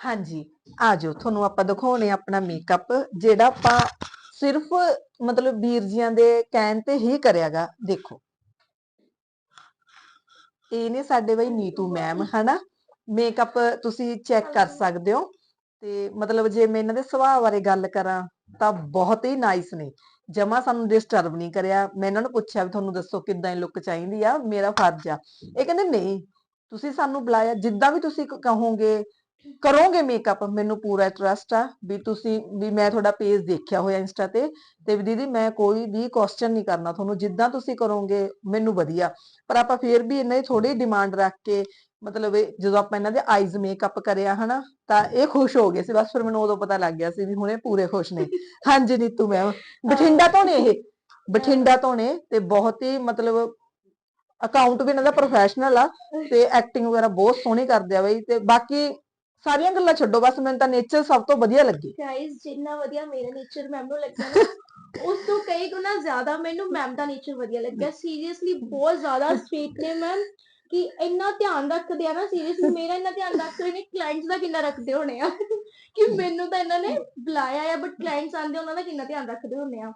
ਹਾਂਜੀ ਆ ਜਾਓ ਤੁਹਾਨੂੰ ਆਪਾਂ ਦਿਖਾਉਣੇ ਆਪਣਾ ਮੇਕਅਪ ਜਿਹੜਾ ਆਪਾਂ ਸਿਰਫ ਮਤਲਬ ਵੀਰ ਜੀਆਂ ਦੇ ਕਹਿਣ ਤੇ ਹੀ ਕਰਿਆਗਾ ਦੇਖੋ। ਇਹ ਨੇ ਸਾਡੇ ਬਈ ਨੀਤੂ ਮੈਮ ਹਨਾ? ਮੇਕਅਪ ਤੁਸੀਂ ਚੈੱਕ ਕਰ ਸਕਦੇ ਹੋ ਤੇ ਮਤਲਬ ਜੇ ਮੈਂ ਇਹਨਾਂ ਦੇ ਸੁਭਾਅ ਬਾਰੇ ਗੱਲ ਕਰਾਂ ਤਾਂ ਬਹੁਤ ਹੀ ਨਾਈਸ ਨੇ। ਜਮਾ ਸਾਨੂੰ ਡਿਸਟਰਬ ਨਹੀਂ ਕਰਿਆ। ਮੈਂ ਇਹਨਾਂ ਨੂੰ ਪੁੱਛਿਆ ਵੀ ਤੁਹਾਨੂੰ ਦੱਸੋ ਕਿੱਦਾਂ ਦੀ ਲੁੱਕ ਚਾਹੀਦੀ ਆ ਮੇਰਾ ਫਰਜ਼ ਆ। ਇਹ ਕਹਿੰਦੇ ਨਹੀਂ ਤੁਸੀਂ ਸਾਨੂੰ ਬੁਲਾਇਆ ਜਿੱਦਾਂ ਵੀ ਤੁਸੀਂ ਕਹੋਗੇ ਕਰੋਗੇ ਮੇਕਅਪ ਮੈਨੂੰ ਪੂਰਾ ਟਰਸਟ ਆ ਵੀ ਤੁਸੀਂ, ਵੀ ਮੈਂ ਤੁਹਾਡਾ ਪੇਜ ਦੇਖਿਆ ਹੋਇਆ ਇੰਸਟਾ ਤੇ ਤੇ ਵੀ ਦੀਦੀ ਮੈਂ ਕੋਈ ਵੀ ਕੁਐਸਚਨ ਨਹੀਂ ਕਰਨਾ ਤੁਹਾਨੂੰ, ਜਿੱਦਾਂ ਤੁਸੀਂ ਕਰੋਗੇ, ਮੈਨੂੰ ਵਧੀਆ। ਪਰ ਆਪਾਂ ਫੇਰ ਵੀ ਇਹਨਾਂ ਦੀ ਥੋੜੀ ਡਿਮਾਂਡ ਰੱਖ ਕੇ, ਮਤਲਬ ਜਦੋਂ ਆਪਾਂ ਇਹਨਾਂ ਦੇ ਆਈਜ਼ ਮੇਕਅਪ ਕਰਿਆ, ਹਨਾ, ਤਾਂ ਇਹ ਖੁਸ਼ ਹੋ ਗਏ ਸੀ। ਬਸ ਫਿਰ ਮੈਨੂੰ ਉਦੋਂ ਪਤਾ ਲੱਗ ਗਿਆ ਸੀ ਵੀ ਹੁਣ ਪੂਰੇ ਖੁਸ਼ ਨੇ। ਹਾਂਜੀ ਨੀਤੂ ਮੈਮ, ਬਠਿੰਡਾ ਤੋਂ ਨੇ ਇਹ? ਬਠਿੰਡਾ ਤੋਂ ਨੇ ਤੇ ਬਹੁਤ ਹੀ ਮਤਲਬ ਅਕਾਊਂਟ ਵੀ ਇਹਨਾਂ ਦਾ ਪ੍ਰੋਫੈਸ਼ਨਲ ਆ ਤੇ ਐਕਟਿੰਗ ਵਗੈਰਾ ਬਹੁਤ ਸੋਹਣੀ ਕਰਦੇ ਆ ਬਈ ਤੇ ਬਾਕੀ ਸਾਰੀਆਂ ਗੱਲਾਂ ਛੱਡੋ ਬਸ ਮੈਨੂੰ ਤਾਂ ਨੇਚਰ ਸਭ ਤੋਂ ਵਧੀਆ ਲੱਗੀ। ਗਾਇਸ ਜਿੰਨਾ ਵਧੀਆ ਮੇਰਾ ਨੇਚਰ ਮੈਮ ਨੂੰ ਲੱਗਿਆ ਨਾ ਉਸ ਤੋਂ ਕਈ ਗੁਣਾ ਜ਼ਿਆਦਾ ਮੈਨੂੰ ਮੈਮ ਦਾ ਨੇਚਰ ਵਧੀਆ ਲੱਗਿਆ। ਸੀਰੀਅਸਲੀ ਬਹੁਤ ਜ਼ਿਆਦਾ ਸਵੀਟ ਨੇ ਮੈਮ ਕਿ ਇੰਨਾ ਧਿਆਨ ਰੱਖਦੇ ਆ ਨਾ ਸੀਰੀਅਸਲੀ ਮੇਰਾ ਇੰਨਾ ਧਿਆਨ ਰੱਖਦੇ ਨੇ ਕਲਾਇੰਟਸ ਦਾ ਕਿੰਨਾ ਰੱਖਦੇ ਹੋਣੇ ਆ। ਕਿ ਮੈਨੂੰ ਤਾਂ ਇਹਨਾਂ ਨੇ ਬੁਲਾਇਆ ਆ ਬਟ ਕਲਾਇੰਟਸ ਆਂਦੇ ਉਹਨਾਂ ਦਾ ਕਿੰਨਾ ਧਿਆਨ ਰੱਖਦੇ ਹੋਣੇ ਆ।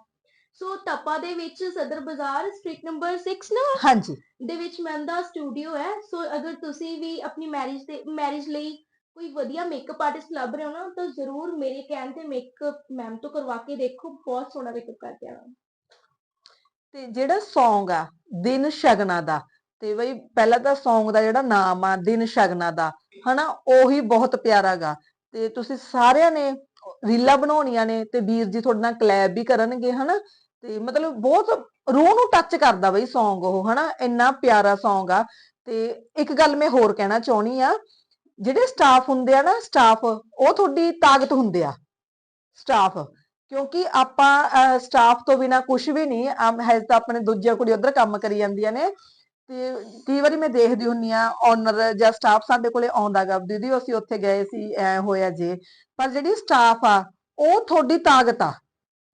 ਸੋ ਟੱਪਾ ਦੇ ਵਿੱਚ ਸਦਰ ਬਾਜ਼ਾਰ ਸਟ੍ਰੀਟ ਨੰਬਰ 6 ਨਾ ਹਾਂਜੀ। ਦੇ ਵਿੱਚ ਮੈਮ ਦਾ ਸਟੂਡੀਓ ਹੈ। ਸੋ ਅਗਰ ਤੁਸੀਂ ਵੀ ਆਪਣੀ ਮੈਰਿਜ ਤੇ ਮੈਰਿਜ ਲਈ ਕੋਈ ਵਧੀਆ ਮੇਕਅਪ ਆਰਟਿਸਟ ਲੱਭ ਰਹੇ ਹੋ ਨਾ, ਤਾਂ ਜ਼ਰੂਰ ਮੇਰੇ ਕਹਿਣ ਤੇ ਮੇਕਅਪ ਮੈਮ ਤੋਂ ਕਰਵਾ ਕੇ ਦੇਖੋ, ਬਹੁਤ ਸੋਹਣਾ ਮੇਕਅਪ ਕਰਦੇ ਆ ਤੇ ਜਿਹੜਾ Song ਆ, ਦਿਨ ਸ਼ਗਨਾ ਦਾ, ਤੇ ਬਈ ਪਹਿਲਾਂ ਤਾਂ Song ਦਾ ਜਿਹੜਾ ਨਾਮ ਆ, ਦਿਨ ਸ਼ਗਨਾ ਦਾ, ਹਨਾ, ਉਹੀ ਬਹੁਤ ਪਿਆਰਾ ਤੇ ਤੁਸੀਂ ਸਾਰਿਆਂ ਨੇ ਰੀਲਾਂ ਬਣਾਉਣੀਆਂ ਨੇ, ਤੇ ਵੀਰ ਜੀ ਤੁਹਾਡੇ ਨਾਲ ਕਲੈਬ ਵੀ ਕਰਨਗੇ, ਹਨਾ। ਤੇ ਮਤਲਬ ਬਹੁਤ ਰੂਹ ਨੂੰ ਟੱਚ ਕਰਦਾ ਬਈ Song ਉਹ, ਹਨਾ, ਇੰਨਾ ਪਿਆਰਾ Song ਆ। ਤੇ ਇੱਕ ਗੱਲ ਮੈਂ ਹੋਰ ਕਹਿਣਾ ਚਾਹੁੰਦੀ ਆ ਜਿਹੜੇ ਸਟਾਫ ਹੁੰਦੇ ਆ ਨਾ ਸਟਾਫ ਉਹ ਤੁਹਾਡੀ ਤਾਕਤ ਹੁੰਦੇ ਆ। ਸਟਾਫ ਕਿਉਂਕਿ ਆਪਾਂ ਸਟਾਫ ਤੋਂ ਬਿਨਾ ਕੁਝ ਵੀ ਨਹੀਂ ਹੈ ਤਾਂ ਆਪਣੇ ਦੂਜੀਆਂ ਕੁੜੀ ਉਧਰ ਕੰਮ ਕਰੀ ਜਾਂਦੀਆਂ ਨੇ। ਤੇ ਕਈ ਵਾਰੀ ਮੈਂ ਦੇਖਦੀ ਹੁੰਨੀ ਆ ਓਨਰ ਜਾਂ ਸਟਾਫ ਸਾਡੇ ਕੋਲੇ ਆਉਂਦਾਗਾ ਦੀਦੀ, ਅਸੀਂ ਉੱਥੇ ਗਏ ਸੀ, ਐ ਹੋਇਆ ਜੇ। ਪਰ ਜਿਹੜੀ ਸਟਾਫ ਆ, ਉਹ ਤੁਹਾਡੀ ਤਾਕਤ ਆ।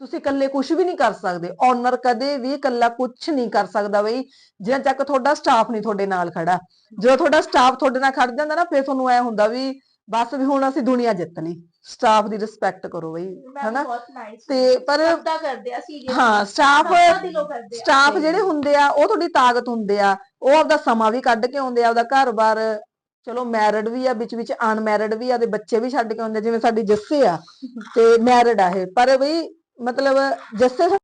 ਤੁਸੀਂ ਇਕੱਲੇ ਕੁਝ ਵੀ ਨਹੀਂ ਕਰ ਸਕਦੇ। ਓਨਰ ਕਦੇ ਵੀ ਇਕੱਲਾ ਕੁਝ ਨਹੀਂ ਕਰ ਸਕਦਾ ਬਈ। ਜਿੰਨਾ ਚੱਕ ਤੁਹਾਡਾ ਸਟਾਫ ਨਹੀਂ ਤੁਹਾਡੇ ਨਾਲ ਖੜਾ। ਜਦੋਂ ਤੁਹਾਡਾ ਸਟਾਫ ਤੁਹਾਡੇ ਨਾਲ ਖੜ ਜਾਂਦਾ ਨਾ ਫਿਰ ਤੁਹਾਨੂੰ ਐ ਹੁੰਦਾ ਵੀ ਬਸ ਵੀ ਹੁਣ ਅਸੀਂ ਦੁਨੀਆ ਜਿੱਤ ਲਈ। ਸਟਾਫ ਦੀ ਰਿਸਪੈਕਟ ਕਰੋ ਬਈ ਹਨਾ? ਤੇ ਪਰ ਕਰਦੇ ਆ ਸੀਰੀਅਸ ਹਾਂ ਸਟਾਫ ਸਟਾਫ ਜਿਹੜੇ ਹੁੰਦੇ ਆ ਉਹ ਤੁਹਾਡੀ ਤਾਕਤ ਹੁੰਦੇ ਆ। ਉਹ ਆਪਦਾ ਸਮਾਂ ਵੀ ਕੱਢ ਕੇ ਆਉਂਦੇ ਆ ਆਪਦਾ ਘਰ-ਬਾਰ। ਚਲੋ ਮੈਰਿਡ ਵੀ ਆ ਵਿੱਚ ਵਿੱਚ ਅਨਮੈਰਿਡ ਵੀ ਆ ਤੇ ਬੱਚੇ ਵੀ ਛੱਡ ਕੇ ਆਉਂਦੇ ਜਿਵੇਂ ਸਾਡੀ ਜੱਸੇ ਆ। ਤੇ ਮੈਰਿਡ ਆ ਇਹ। ਪਰ ਬਈ ਮਤਲਬ ਜਸਟਿਸ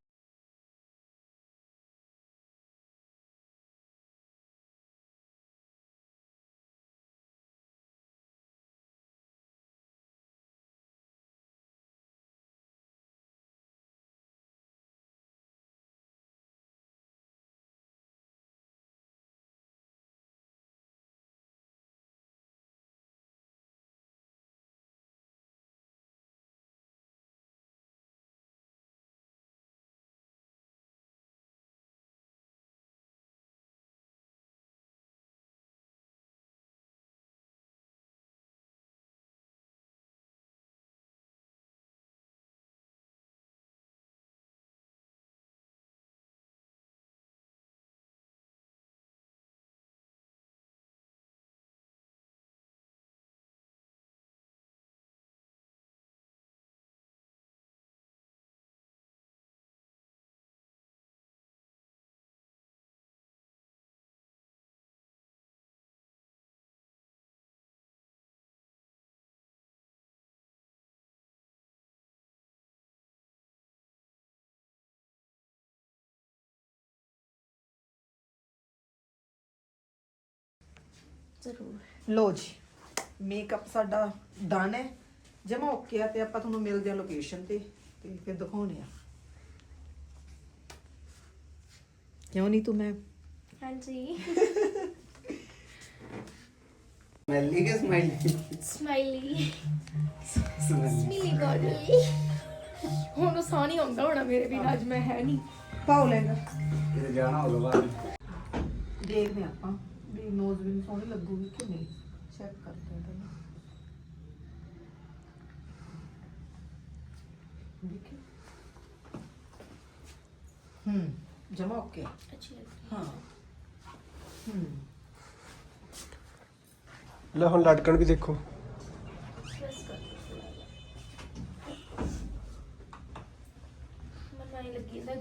ਜ਼ਰੂਰ। ਲੋ ਜੀ ਮੇਕਅਪ ਸਾਡਾ ਡਨ ਹੈ। ਜਮਾ ਓਕੇ ਆ ਤੇ ਆਪਾਂ ਤੁਹਾਨੂੰ ਮਿਲਦੇ ਆ ਲੋਕੇਸ਼ਨ ਤੇ ਤੇ ਫਿਰ ਦਿਖਾਉਣੇ ਆ ਕਿਉਂ ਨਹੀਂ ਤੂੰ ਮੈਂ ਹਾਂਜੀ। ਸਮੈਲੀ ਕੇ ਸਮਾਈਲੀ ਸਮਾਈਲੀ ਸਮੈਲੀ ਸਮੀਲੀ ਗੋਡਲੀ ਹੁਣ ਸਾਨੀ ਆਉਂਦਾ ਹੋਣਾ ਮੇਰੇ ਵੀ ਅੱਜ ਮੈਂ ਹੈ ਨਹੀਂ। ਪਾਉ ਲੈਗਾ ਕਿਤੇ ਜਾਣਾ ਹੋਗਾ ਬਾਹਰ। ਦੇਖਦੇ ਹਾਂ ਆਪਾਂ। नोज़ भी सोहनी लगूगी कि नहीं? चेक करते हैं देखिए। हम्म, जमा ओके। अच्छी हाँ। हम्म। भी देखो।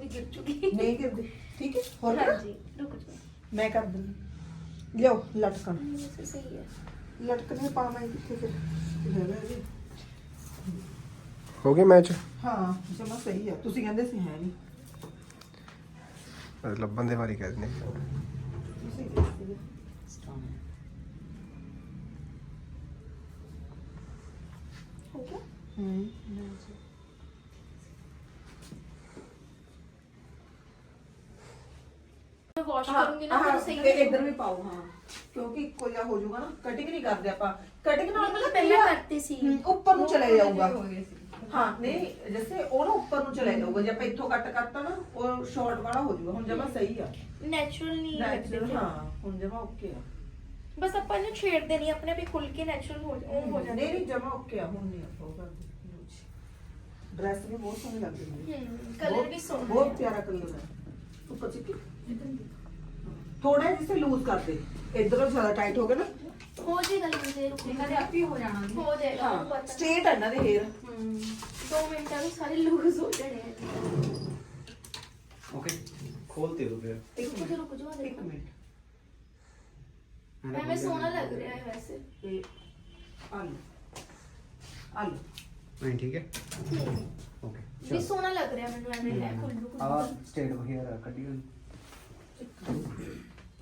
गिर नहीं ठीक है मैं कर दूँगी। ਲਿਓ ਲਟਕਣ। ਵੈਸੇ ਸਹੀ ਹੈ ਲਟਕਣੇ ਪਾਵਾਂ ਕਿੱਥੇ ਫਿਰ? ਲੈ ਲੈ ਜੀ। ਹੋ ਗਿਆ ਮੈਚ ਹਾਂ ਜਮਾ ਸਹੀ ਆ। ਤੁਸੀਂ ਕਹਿੰਦੇ ਸੀ ਹੈ ਨਹੀਂ। ਲੱਭਣ ਦੇ ਬਾਰੇ ਕਹਿ ਦਿੰਦੇ ਤੁਸੀਂ ਕਹਿੰਦੇ ਸੀਗੇ ਹੋ ਗਿਆ? ਹੂੰ ਵਾਸ਼ ਕਰੂੰਗੀ ਨਾ ਫਿਰ ਸਹੀ ਤੇ ਇੱਧਰ ਵੀ ਪਾਓ ਹਾਂ। ਕਿਉਂਕਿ ਇੱਕੋ ਜਿਹਾ ਹੋ ਜਾਊਗਾ ਨਾ ਕਟਿੰਗ ਨਹੀਂ ਕਰਦੇ ਆਪਾਂ। ਕਟਿੰਗ ਨਾਲ ਮਤਲਬ ਪਹਿਲਾਂ ਕਰਤੇ ਸੀ। ਹਮ, ਉੱਪਰ ਨੂੰ ਚਲੇ ਜਾਊਗਾ। ਹਾਂ ਨਹੀਂ ਜੈਸੇ ਉਹ ਨਾ ਉੱਪਰ ਨੂੰ ਚਲੇ ਜਾਊਗਾ। ਜੇ ਆਪਾਂ ਇੱਥੋਂ ਕੱਟ ਕਰਤਾ ਨਾ ਉਹ ਸ਼ਾਰਟ ਵਾਲਾ ਹੋ ਜਾਊਗਾ। ਹੁਣ ਜਮਾ ਸਹੀ ਆ। ਨੈਚੁਰਲ ਨਹੀਂ ਲੱਗਦੇ ਨੈਚੁਰਲ ਹਾਂ ਹੁਣ ਜਮਾ ਓਕੇ ਆ। ਬਸ ਆਪਾਂ ਇਹਨੂੰ ਛੇੜਦੇ ਨਹੀਂ ਆਪਣੇ ਆਪ ਹੀ ਖੁੱਲ ਕੇ ਨੈਚੁਰਲ ਹੋ ਜਾ- ਉਹ ਹੋ ਜਾਂਦਾ ਨਹੀਂ ਨਹੀਂ ਜਮਾ ਓਕੇ ਆ। ਹੁਣ ਨਹੀਂ ਆਪਾਂ ਉਹ ਕਰਦੇ। ਡਰੈਸ ਵੀ ਬਹੁਤ ਸੋਹਣੀ ਲੱਗਦੀ ਹੈ। ਕਲਰ ਬਹੁਤ- ਵੀ ਸੋਹਣਾ ਬਹੁਤ ਹੈ। ਪਿਆਰਾ ਕਲਰ ਹੈ। ऊपर से थोड़ा जिसे लूज कर दे इधर ज्यादा टाइट हो गया ना ਹੋ ਜਾਏਗਾ ਲੂਜ਼ੇ ਰੁਕ ਇਹਨਾਂ ਦੇ ਆਪੇ ਹੋ ਜਾਣਾ ਹੋ ਜਾਏਗਾ ਉਹਨੂੰ हाँ ਪਤਾ। स्ट्रेट है ना दे हेयर ਹਮ 2 ਮਿੰਟਾਂ ਵਿੱਚ ਸਾਰੇ ਲੂਜ਼ ਹੋ ਜਾਣੇ ਆ। ओके खोलते हो फिर ਇੱਕ ਮਿੰਟ ਰੁਕ ਜਾਓ एक ਦੇਖੋ। मिनट ਐਵੇਂ ਸੋਹਣਾ ਲੱਗ ਰਿਹਾ ਹੈ ਵੈਸੇ। ये आलू आलू नहीं ठीक है ਵੀ ਸੋਹਣਾ ਲੱਗ ਰਿਹਾ ਮੈਨੂੰ ਐਵੇਂ ਲੈ ਖੁੱਲੂ ਆ ਖੁੱਲੂ ਸਟੇਟ ਵਗੈਰਾ ਕੱਢੀ ਹੋਈ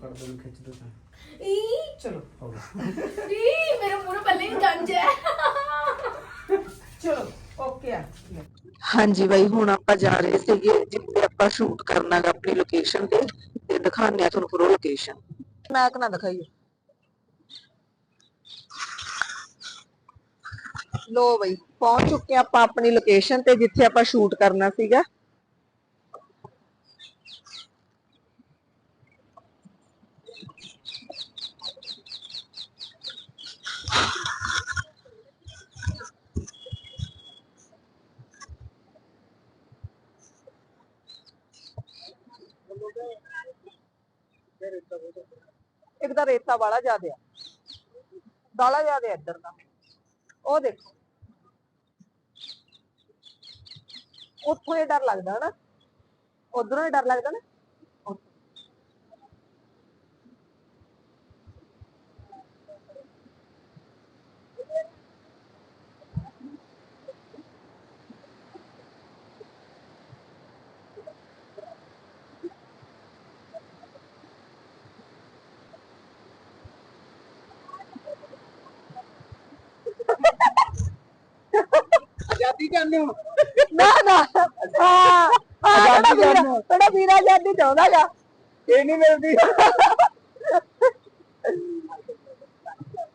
ਕਰ ਦੋ ਖਿੱਚ ਦੋ ਤਾਂ ਈ ਚਲੋ ਹੋ ਗਿਆ ਈ ਮੇਰੇ ਮੂੰਹ ਨੂੰ ਪਹਿਲੇ ਹੀ ਗੰਜ ਹੈ ਚਲੋ ਓਕੇ ਆ ਹਾਂਜੀ ਬਾਈ ਹੁਣ ਆਪਾਂ ਜਾ ਰਹੇ ਸੀਗੇ ਜਿੱਥੇ ਆਪਾਂ ਸ਼ੂਟ ਕਰਨਾਗਾ ਆਪਣੀ ਲੋਕੇਸ਼ਨ ਤੇ ਤੇ ਦਿਖਾਉਂਦੇ ਆ ਤੁਹਾਨੂੰ ਪੂਰੀ ਲੋਕੇਸ਼ਨ ਮੈਕ ਨਾ ਦਿਖਾਈਓ ਲੋ ਬਈ, ਪਹੁੰਚ ਚੁੱਕੇ ਆਪਾਂ ਆਪਣੀ ਲੋਕੇਸ਼ਨ ਤੇ ਜਿੱਥੇ ਆਪਾਂ ਸ਼ੂਟ ਕਰਨਾ ਸੀਗਾ। ਇੱਕ ਤਾਂ ਰੇਤਾ ਵਾਲਾ ਜ਼ਿਆਦਾ ਆ। ਦਾਲਾ ਜ਼ਿਆਦਾ ਇੱਧਰ ਦਾ। ਉਹ ਦੇਖੋ। ਉੱਥੋਂ ਹੀ ਡਰ ਲੱਗਦਾ ਨਾ ਉਧਰੋਂ ਹੀ ਡਰ ਲੱਗਦਾ ਨਾ। ਆਜ਼ਾਦੀ ਚਾਹੁੰਦੇ ਹੋ? ਨਾ ਨਾ। ਹਾਂ। ਹਾਂ ਆਜ਼ਾਦੀ ਵੀਰਾ ਚਾਹੁੰਦੇ। ਤੁਹਾਡਾ ਵੀਰਾ ਆਜ਼ਾਦੀ ਚਾਹੁੰਦਾਗਾ ਇਹ ਨਹੀਂ ਮਿਲਦੀ।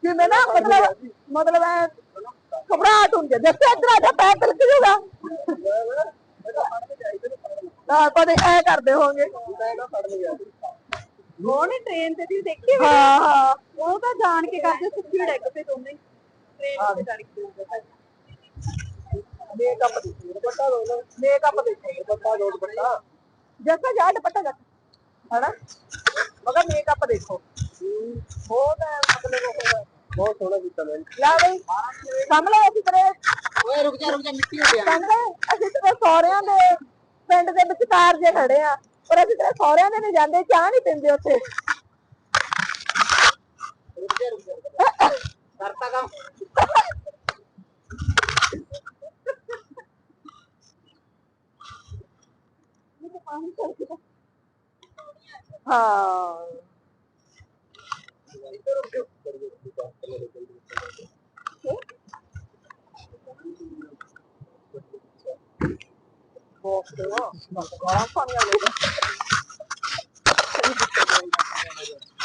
ਜਿਵੇਂ ਨਾ ਮਤਲਬ ਮਤਲਬ ਐ ਘਬਰਾਹਟ ਹੁੰਦੀ ਹੈ ਜੱਸੇ ਇੱਧਰ ਆ ਜਾ ਪੈਰ ਤਿਲਕ ਜੂਗਾ। ਹਾਂ ਕਦੇ ਐ ਕਰਦੇ ਹੋਗੇ ਉਹਨੇ ਟ੍ਰੇਨ ਤੇ ਵੀ ਦੇਖੀ ਹਾਂ ਹਾਂ। ਉਹ ਤਾਂ ਜਾਣ ਕੇ ਕਰਦੇ ਸੁੱਕੀ ਡੈਕ ਤੇ ਦੋਨੇ। ਟ੍ਰੇਨ ਤੇ ਜਾਣ ਕੇ। ਮੇਕਅਪ ਦੇਖੋ ਦੁਪੱਟਾ ਦੋ ਮੇਕਅਪ ਦੇਖੋ ਦੁਪੱਟਾ ਦੋ ਦੁਪੱਟਾ। ਜੱਸਾ ਜਾ ਦੁਪੱਟਾ ਜਾ। ਹਨਾ? ਮਗਰ ਮੇਕਅਪ ਦੇਖੋ। ਬਹੁਤ ਐ ਮਤਲਬ ਉਹ। ਬਹੁਤ ਸੋਹਣਾ ਕੀਤਾ ਮੈਂ ਲਾ ਬਈ ਸਾਹਮਣੇ ਅਸੀਂ ਤੇਰੇ ਓਏ ਰੁਕ ਜਾ ਰੁਕ ਜਾ ਮਿੱਟੀ ਹੋ ਗਿਆ। ਸਾਹਮਣੇ ਅਸੀਂ ਤੇਰੇ ਸਹੁਰਿਆਂ ਦੇ ਪਿੰਡ ਦੇ ਵਿਚਕਾਰ ਜੇ ਖੜੇ ਆ। ਪਰ ਅਸੀਂ ਤੇਰੇ ਸਹੁਰਿਆਂ ਦੇ ਨਹੀਂ ਜਾਂਦੇ ਚਾਹ ਨਹੀਂ ਪੀਂਦੇ ਉੱਥੇ। ਕਰਤਾ ਕੰਮ। ਹਾਂ। ਬਹੁਤ ਗਾਲਾਂ ਪਾਣੀ ਆ ਗਿਆ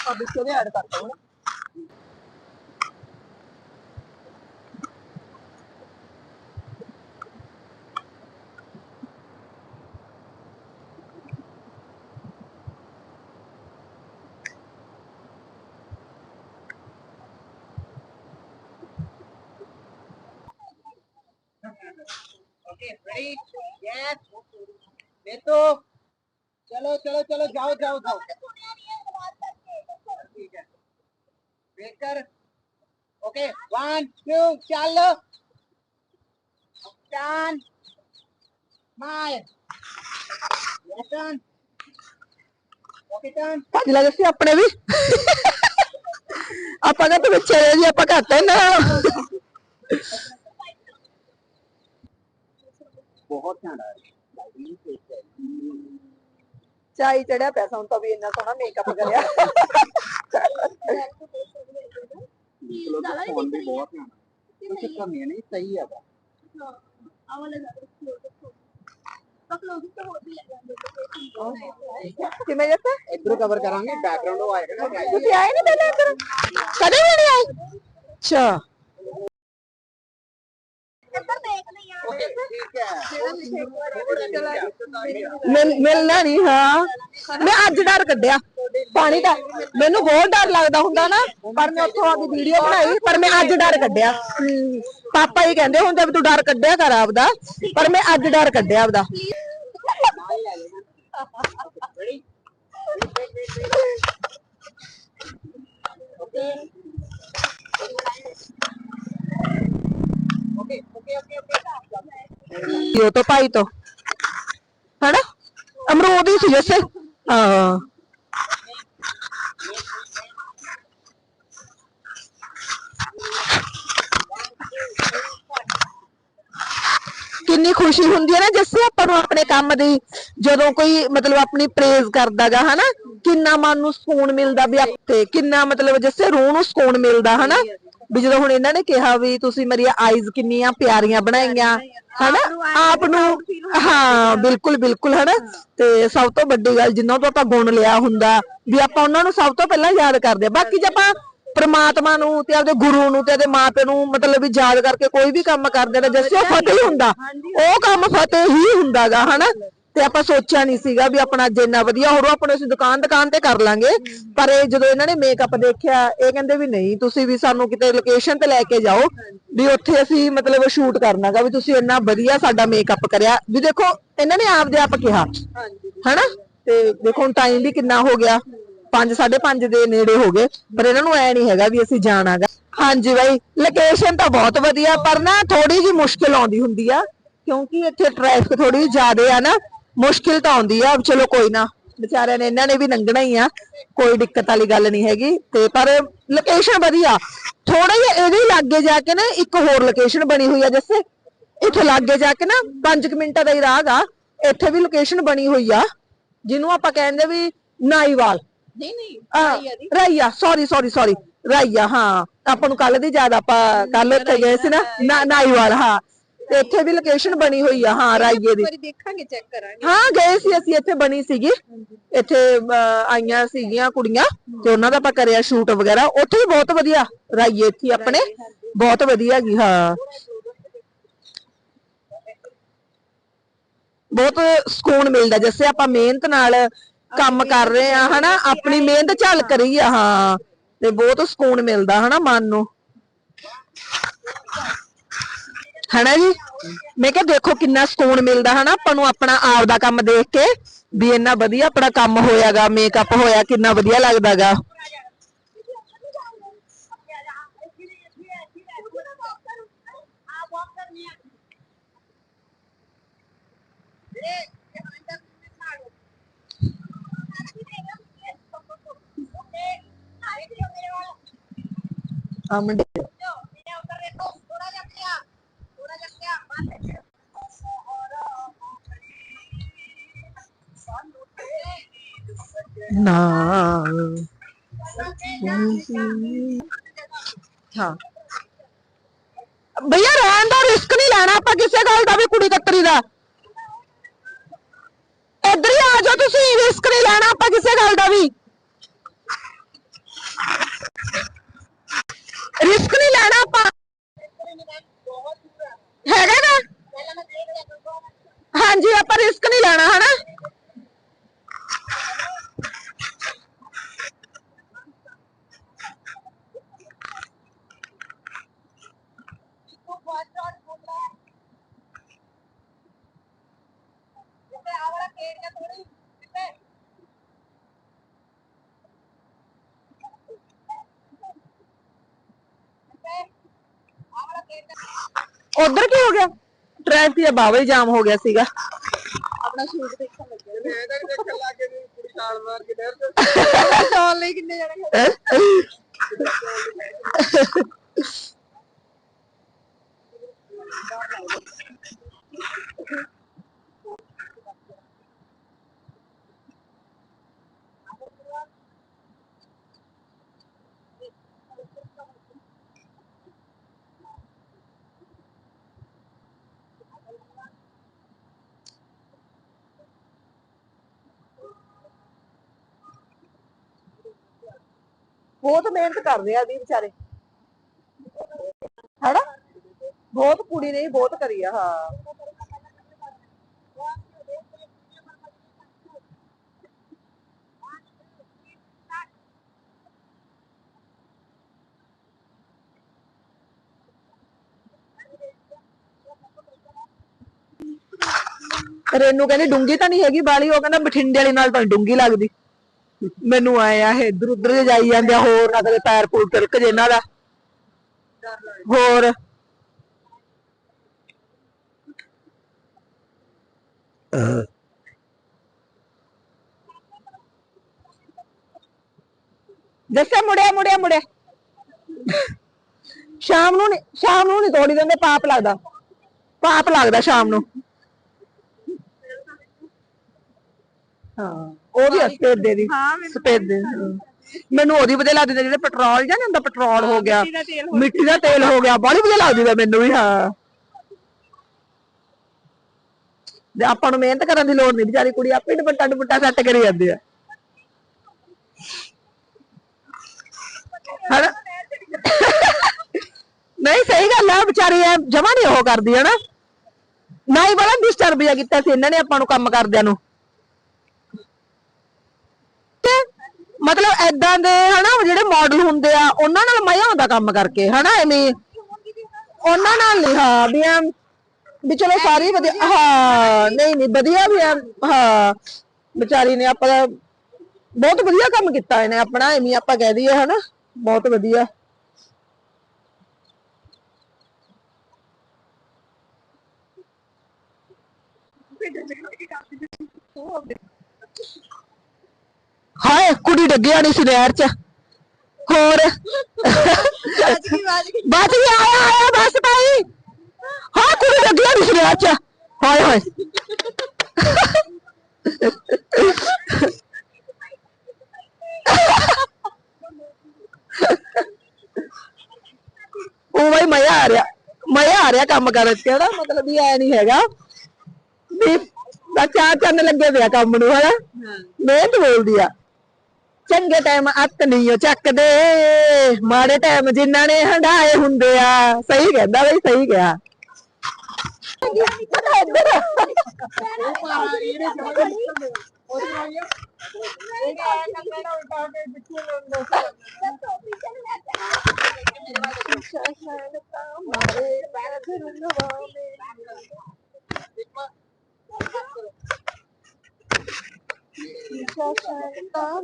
ਆ ਬਿਸਕੁਟ ਐਡ ਕਰਤਾ ਹੁਣ ओके रेडी यस बेटो चलो चलो चलो जाओ जाओ जाओ ठीक है बेकर ओके वन टू चलो स्टैंड स्माइल ਭੱਜ ਲੈ ਜੱਸੀ ਆਪਣੇ ਵੀ ਆਪਾਂ ਕਾ ਪਿੱਛੇ ਰਹਿ ਜੀ ਆਪਾਂ ਘੱਟ ਹੈ ਨਾ ਬਹੁਤ ਘੈਂਟ ਆ ਚਾਈ ਚੜਿਆ ਪਿਆ ਸਾਨੂੰ ਤਾਂ ਵੀ ਇੰਨਾ ਸੋਹਣਾ ਮੇਕਅਪ ਕਰਿਆ। ਜ਼ਿਆਦਾ ਫੋਨ ਦਿਖ ਵੀ ਬਹੁਤ ਆ ਕੁਝ ਕਮੀ ਨਹੀਂ ਸਹੀ ਹੈਗਾ ਜ਼ਿਆਦਾ ਤਾਂ ਕਿਵੇਂ ਜੱਸਾ? ਇਧਰੋਂ ਕਵਰ ਕਰਾਂਗੇ ਬੈਕਗ੍ਰਾਉਂਡ ਉਹ ਆਏਗਾ ਨਾ ਤੁਸੀਂ ਆਏ ਨਹੀਂ ਪਹਿਲੇ ਇੱਧਰ? ਕਦੇ ਵੀ ਨਹੀਂ ਆਈ ਅੱਛਾ। ਦੇਖਦੇ ਠੀਕ ਹੈ ਮਿਲ ਮਿਲਣਾ ਨਹੀਂ ਹਾਂ ਮੈਂ ਅੱਜ ਡਰ ਕੱਢਿਆ। ਪਾਣੀ ਦਾ ਮੈਨੂੰ ਬਹੁਤ ਡਰ ਲੱਗਦਾ ਹੁੰਦਾ ਨਾ, ਪਰ ਮੈਂ ਉੱਥੋਂ ਆ ਕੇ ਵੀਡੀਓ ਬਣਾਈ, ਪਰ ਮੈਂ ਅੱਜ ਡਰ ਕੱਢਿਆ। ਪਾਪਾ ਹੀ ਕਹਿੰਦੇ ਹੁੰਦੇ ਵੀ ਤੂੰ ਡਰ ਕੱਢਿਆ ਕਰ ਆਪਦਾ, ਪਰ ਮੈਂ ਅੱਜ ਡਰ ਕੱਢਿਆ ਆਪਦਾ। ਉਹ ਤੋਂ ਭਾਈ ਤੋਂ? ਹਨਾ? ਅਮਰੂਦ ਹੀ ਸੀ ਜੈਸੇ। ਹਾਂ। ਕਿੰਨੀ ਖੁਸ਼ੀ ਹੁੰਦੀ ਹੈ ਨਾ ਜਿਸੇ ਆਪਾਂ ਨੂੰ ਆਪਣੇ ਕੰਮ ਦੀ। ਜਦੋਂ ਕੋਈ ਮਤਲਬ ਆਪਣੀ ਪ੍ਰੇਜ਼ ਕਰਦਾਗਾ ਹਨਾ? ਕਿੰਨਾ ਮਨ ਨੂੰ ਸਕੂਨ ਮਿਲਦਾ ਵੀ ਤੇ ਕਿੰਨਾ ਮਤਲਬ ਜਿਸੇ ਰੂਹ ਨੂੰ ਸਕੂਨ ਮਿਲਦਾ ਹਨਾ? ਵੀ ਜਦੋਂ ਹੁਣ ਇਹਨਾਂ ਨੇ ਕਿਹਾ ਵੀ ਤੁਸੀਂ ਮੇਰੀਆਂ ਆਈਜ਼ ਕਿੰਨੀਆਂ ਪਿਆਰੀਆਂ ਬਣਾਈਆਂ ਹਨਾ? ਆਪ ਨੂੰ ਹਾਂ ਬਿਲਕੁਲ ਬਿਲਕੁਲ ਹਨਾ? ਤੇ ਸਭ ਤੋਂ ਵੱਡੀ ਗੱਲ ਜਿੰਨਾਂ ਤੋਂ ਆਪਾਂ ਗੁਣ ਲਿਆ ਹੁੰਦਾ ਵੀ ਆਪਾਂ ਉਹਨਾਂ ਨੂੰ ਸਭ ਤੋਂ ਪਹਿਲਾਂ ਯਾਦ ਕਰਦੇ ਆ। ਬਾਕੀ ਜੇ ਆਪਾਂ ਪ੍ਰਮਾਤਮਾ ਨੂੰ ਤੇ ਆਪਦੇ ਗੁਰੂ ਨੂੰ ਤੇ ਆਪਦੇ ਮਾਪੇ ਨੂੰ ਮਤਲਬ ਵੀ ਯਾਦ ਕਰਕੇ ਕੋਈ ਵੀ ਕੰਮ ਕਰਦੇ ਨੇ ਜਿਵੇਂ ਉਹ ਫਤਿਹ ਹੁੰਦਾ। ਉਹ ਕੰਮ ਫਤਿਹ ਹੀ ਹੁੰਦਾਗਾ ਹਨਾ? ਤੇ ਆਪਾਂ ਸੋਚਿਆ ਨਹੀਂ ਸੀਗਾ ਵੀ ਆਪਣਾ ਅੱਜ ਇੰਨਾ ਵਧੀਆ ਹੋਰੂ ਆਪਣੇ ਅਸੀਂ ਦੁਕਾਨ ਦੁਕਾਨ ਤੇ ਕਰ ਲਾਂਗੇ। ਪਰ ਇਹ ਜਦੋਂ ਇਹਨਾਂ ਨੇ ਮੇਕਅਪ ਦੇਖਿਆ, ਇਹ ਕਹਿੰਦੇ ਵੀ ਨਹੀਂ, ਤੁਸੀਂ ਵੀ ਸਾਨੂੰ ਕਿਤੇ ਲੋਕੇਸ਼ਨ ਤੇ ਲੈ ਕੇ ਜਾਓ, ਵੀ ਉੱਥੇ ਅਸੀਂ ਮਤਲਬ ਸ਼ੂਟ ਕਰਨਾਗਾ, ਵੀ ਤੁਸੀਂ ਇੰਨਾ ਵਧੀਆ ਸਾਡਾ ਮੇਕਅਪ ਕਰਿਆ। ਵੀ ਦੇਖੋ, ਇਹਨਾਂ ਨੇ ਆਪਦੇ ਆਪ ਕਿਹਾ, ਹਨਾ? ਤੇ ਦੇਖੋ, ਹੁਣ ਟਾਈਮ ਵੀ ਕਿੰਨਾ ਹੋ ਗਿਆ। 5 5:30 ਦੇ ਨੇੜੇ ਹੋ ਗਏ, ਪਰ ਇਹਨਾਂ ਨੂੰ ਐ ਨਹੀਂ ਹੈਗਾ ਵੀ ਅਸੀਂ ਜਾਣਾਗਾ। ਹਾਂਜੀ ਬਾਈ ਲੋਕੇਸ਼ਨ ਤਾਂ ਬਹੁਤ ਵਧੀਆ, ਪਰ ਨਾ ਥੋੜੀ ਜੀ ਮੁਸ਼ਕਿਲ ਆਉਂਦੀ ਹੁੰਦੀ ਆ, ਕਿਉਂਕਿ ਇੱਥੇ ਟ੍ਰੈਫਿਕ ਥੋੜੀ ਜ਼ਿਆਦਾ ਆ ਨਾ। ਮੁਸ਼ਕਿਲ ਤਾਂ ਆਉਂਦੀ ਆ ਚਲੋ ਕੋਈ ਨਾ। ਵਿਚਾਰਿਆਂ ਨੇ ਇਹਨਾਂ ਨੇ ਵੀ ਲੰਘਣਾ ਹੀ ਆ ਕੋਈ ਦਿੱਕਤ ਵਾਲੀ ਗੱਲ ਨਹੀਂ ਹੈਗੀ। ਤੇ ਪਰ ਲੋਕੇਸ਼ਨ ਵਧੀਆ। ਥੋੜਾ ਜਿਹਾ ਇਹਦੇ ਲਾਗੇ ਜਾ ਕੇ ਨਾ ਇੱਕ ਹੋਰ ਲੋਕੇਸ਼ਨ ਬਣੀ ਹੋਈ ਆ ਜਿਵੇਂ ਇੱਥੇ ਲਾਗੇ ਜਾ ਕੇ ਨਾ 5 ਮਿੰਟਾਂ ਦਾ ਹੀ ਰਾਹ ਆ ਇੱਥੇ ਵੀ ਲੋਕੇਸ਼ਨ ਬਣੀ ਹੋਈ ਆ। ਜਿਹਨੂੰ ਆਪਾਂ ਕਹਿੰਦੇ ਵੀ ਨਾਈਵਾਲ। ਨਹੀਂ ਨਹੀਂ ਰਾਈਆ ਸੌਰੀ ਸੌਰੀ ਸੌਰੀ ਰਾਈਆ ਹਾਂ। ਆਪਾਂ ਨੂੰ ਕੱਲ ਦੀ ਯਾਦ ਆਪਾਂ ਕੱਲ ਉੱਥੇ ਗਏ ਸੀ ਨਾ- ਨਾਈਵਾਲ ਹਾਂ। ਤੇ ਇੱਥੇ ਵੀ ਲੋਕੇਸ਼ਨ ਬਣੀ ਹੋਈ ਆ ਹਾਂ ਰਾਈਏ ਦੀ। ਵਾਰੀ ਦੇਖਾਂਗੇ ਚੈੱਕ ਕਰਾਂਗੇ। ਹਾਂ ਗਏ ਸੀ ਅਸੀਂ ਇੱਥੇ ਬਣੀ ਸੀਗੀ। ਇੱਥੇ ਆਈਆਂ ਸੀਗੀਆਂ ਕੁੜੀਆਂ ਤੇ ਉਹਨਾਂ ਦਾ ਆਪਾਂ ਕਰਿਆ ਸ਼ੂਟ ਵਗੈਰਾ। ਉੱਥੇ ਵੀ ਬਹੁਤ ਵਧੀਆ ਰਾਈਏ ਇੱਥੇ ਆਪਣੇ। ਬਹੁਤ ਵਧੀਆ ਗਈ ਹਾਂ। ਬਹੁਤ ਸਕੂਨ ਮਿਲਦਾ ਜਿਵੇਂ ਆਪਾਂ ਮਿਹਨਤ ਨਾਲ ਕੰਮ ਕਰ ਰਹੇ ਆ ਹਨਾ? ਆਪਣੀ ਮਿਹਨਤ ਝਲਕ ਰਹੀ ਆ ਹਾਂ। ਤੇ ਬਹੁਤ ਸਕੂਨ ਮਿਲਦਾ ਹਨਾ ਮਨ ਨੂੰ। ਹਨਾ ਜੀ? ਮੈਂ ਕਿਹਾ ਦੇਖੋ ਕਿੰਨਾ ਸਕੂਨ ਮਿਲਦਾ ਹਨਾ, ਆਪਾਂ ਨੂੰ ਆਪਣਾ ਆਪ ਦਾ ਕੰਮ ਦੇਖ ਕੇ ਵੀ ਇੰਨਾ ਵਧੀਆ ਆਪਣਾ ਕੰਮ ਹੋਇਆਗਾ ਮੇਕਅਪ ਹੋਇਆ, ਕਿੰਨਾ ਵਧੀਆ ਲੱਗਦਾਗਾ। ਆ ਹਾਂ। ਭਈਆ, ਰਹਿਣ ਦਾ ਰਿਸਕ ਨਹੀਂ ਲੈਣਾ ਆਪਾਂ ਕਿਸੇ ਗੱਲ ਦਾ ਵੀ ਕੁੜੀ ਕੱਤਰੀ ਦਾ। ਇੱਧਰ ਹੀ ਆ ਜਾਓ ਤੁਸੀਂ ਰਿਸਕ ਨਹੀਂ ਲੈਣਾ ਆਪਾਂ ਕਿਸੇ ਗੱਲ ਦਾ ਵੀ ਰਿਸਕ ਨਹੀਂ ਲੈਣਾ ਆਪਾਂ ਹੈਗਾ ਨਾ ਹਾਂਜੀ ਆਪਾਂ ਰਿਸਕ ਨਹੀਂ ਲੈਣਾ ਹਨਾ ਉਧਰ ਕੀ ਹੋ ਗਿਆ? ਟ੍ਰੈਫਿਕ ਦਾ ਬਾਵਾ ਹੀ ਜਾਮ ਹੋ ਗਿਆ ਸੀਗਾ। ਆਪਣਾ ਸ਼ੂਟ ਦੇਖਣ ਲੱਗੇ ਮੈਂ ਤਾਂ ਦੇਖਣ ਲੱਗ ਗਈ ਕੁੜੀ ਛਾਲ ਮਾਰ ਕੇ ਡਰ ਤੇ ਲਈ ਕਿੰਨੇ ਜਣੇ ਖੜੇ ਬਹੁਤ ਮਿਹਨਤ ਕਰਦੇ ਆ ਵੀ ਵਿਚਾਰੇ। ਹੈਨਾ? ਬਹੁਤ ਕੁੜੀ ਨੇ ਬਹੁਤ ਕਰੀ ਆ, ਹਾਂ। ਰੇਨੂ ਕਹਿੰਦੀ ਡੂੰਗੀ ਤਾਂ ਨਹੀਂ ਹੈਗੀ ਬਾਲੀ, ਉਹ ਕਹਿੰਦਾ ਬਠਿੰਡੇ ਵਾਲੀ ਨਾਲ ਤਾਂ ਨੀ ਡੂੰਗੀ ਲੱਗਦੀ। ਮੈਨੂੰ ਆਏ ਆ, ਇਹ ਇਧਰ ਉਧਰ ਜਾਈ ਜਾਂਦੇ ਆ, ਹੋਰ ਨਾ ਕਦੇ ਪੈਰ ਪੂਰ ਤਿਲਕ ਜੇ ਇਹਨਾਂ ਦਾ। ਹੋਰ। ਦੱਸਿਆ ਮੁੜਿਆ ਮੁੜਿਆ ਮੁੜਿਆ। ਸ਼ਾਮ ਨੂੰ ਨੀ, ਸ਼ਾਮ ਨੂੰ ਨਹੀਂ ਤੋੜੀ ਦਿੰਦੇ, ਪਾਪ ਲੱਗਦਾ। ਪਾਪ ਲੱਗਦਾ ਸ਼ਾਮ ਨੂੰ। ਹਾਂ। ਉਹ ਵੀ ਸਪੇਦੇ ਦੀ ਸਪੇਦੇ ਹਾਂ। ਮੈਨੂੰ ਉਹਦੀ ਵਧੀਆ ਲੱਗਦੀ ਤੇ ਜਿਹੜੇ ਪੈਟਰੋਲ ਜਾਂ ਹੁੰਦਾ ਪੈਟਰੋਲ ਹੋ ਗਿਆ ਮਿੱਟੀ ਦਾ ਤੇਲ ਹੋ ਗਿਆ। ਬੜੀ ਵਧੀਆ ਲੱਗਦੀ ਵਾ ਮੈਨੂੰ ਵੀ ਹਾਂ। ਤੇ ਆਪਾਂ ਨੂੰ ਮਿਹਨਤ ਕਰਨ ਦੀ ਲੋੜ ਨਹੀਂ ਵਿਚਾਰੀ ਕੁੜੀ ਆਪੇ ਦੁਪੱਟਾ ਦੁਪੱਟਾ ਸੈੱਟ ਕਰੀ ਜਾਂਦੀ ਆ। ਹਨਾ? ਨਹੀਂ ਸਹੀ ਗੱਲ ਆ ਵਿਚਾਰੀ ਐ ਜਮਾ ਨਹੀਂ ਉਹ ਕਰਦੀ ਹੈ ਨਾ ਨਾ ਹੀ ਬੜਾ ਡਿਸਟਰਬ ਜਿਹਾ ਕੀਤਾ ਸੀ ਇਹਨਾਂ ਨੇ ਆਪਾਂ ਨੂੰ ਕੰਮ ਕਰਦਿਆਂ ਨੂੰ। ਤੇ ਮਤਲਬ ਐਦਾਂ ਦੇ ਹਨਾ ਜਿਹੜੇ ਮਾਡਲ ਹੁੰਦੇ ਆ, ਉਹਨਾਂ ਨਾਲ ਮਜ਼ਾ ਆਉਂਦਾ ਕੰਮ ਕਰਕੇ, ਹਨਾ ਐਵੇਂ। ਉਹਨਾਂ ਨਾਲ ਨਹੀਂ ਹਾਂ, ਵੀ ਐਂ, ਵੀ ਚਲੋ ਸਾਰੀ ਵਧੀਆ, ਹਾਂ, ਨਹੀਂ ਨਹੀਂ, ਵਧੀਆ ਵੀ ਐਂ, ਹਾਂ, ਵਿਚਾਰੀ ਨੇ ਆਪਾਂ ਦਾ ਬਹੁਤ ਵਧੀਆ ਕੰਮ ਕੀਤਾ ਇਹਨੇ, ਆਪਣਾ ਐਵੇਂ ਆਪਾਂ ਕਹਿ ਦਈਏ, ਹਨਾ, ਬਹੁਤ ਵਧੀਆ। ਹਾਏ ਕੁੜੀ ਡੱਗਿਆ ਨਹੀਂ ਸੀ ਨਹਿਰ ਚ। ਹੋਰ। ਬਚ ਗਿਆ ਆਇਆ ਆਇਆ ਬਸ ਭਾਈ। ਹਾਂ ਕੁੜੀ ਡੱਗਿਆ ਨਹੀਂ ਸੀ ਨਹਿਰ ਚ। ਹਾਏ ਹਾਏ। ਉਹ ਬਈ ਮਜ਼ਾ ਆ ਰਿਹਾ। ਮਜ਼ਾ ਆ ਰਿਹਾ ਕੰਮ ਕਰਨ ਚ ਕਿਹੜਾ ਮਤਲਬ ਵੀ ਐ ਨਹੀਂ ਹੈਗਾ। ਵੀ ਚਾਰ ਚੰਨ ਲੱਗੇ ਪਿਆ ਕੰਮ ਨੂੰ ਹਨਾ? ਮਿਹਨਤ ਬੋਲਦੀ ਆ। ਚੰਗੇ ਟਾਈਮ ਅੱਤ ਨਹੀਂ ਉਹ ਚੱਕਦੇ। ਮਾੜੇ ਟਾਈਮ ਜਿਨ੍ਹਾਂ ਨੇ ਹੰਡਾਏ ਹੁੰਦੇ ਆ। ਸਹੀ ਕਹਿੰਦਾ ਬਈ, ਸਹੀ ਕਿਹਾ। ਪਤਾ ਇੱਧਰ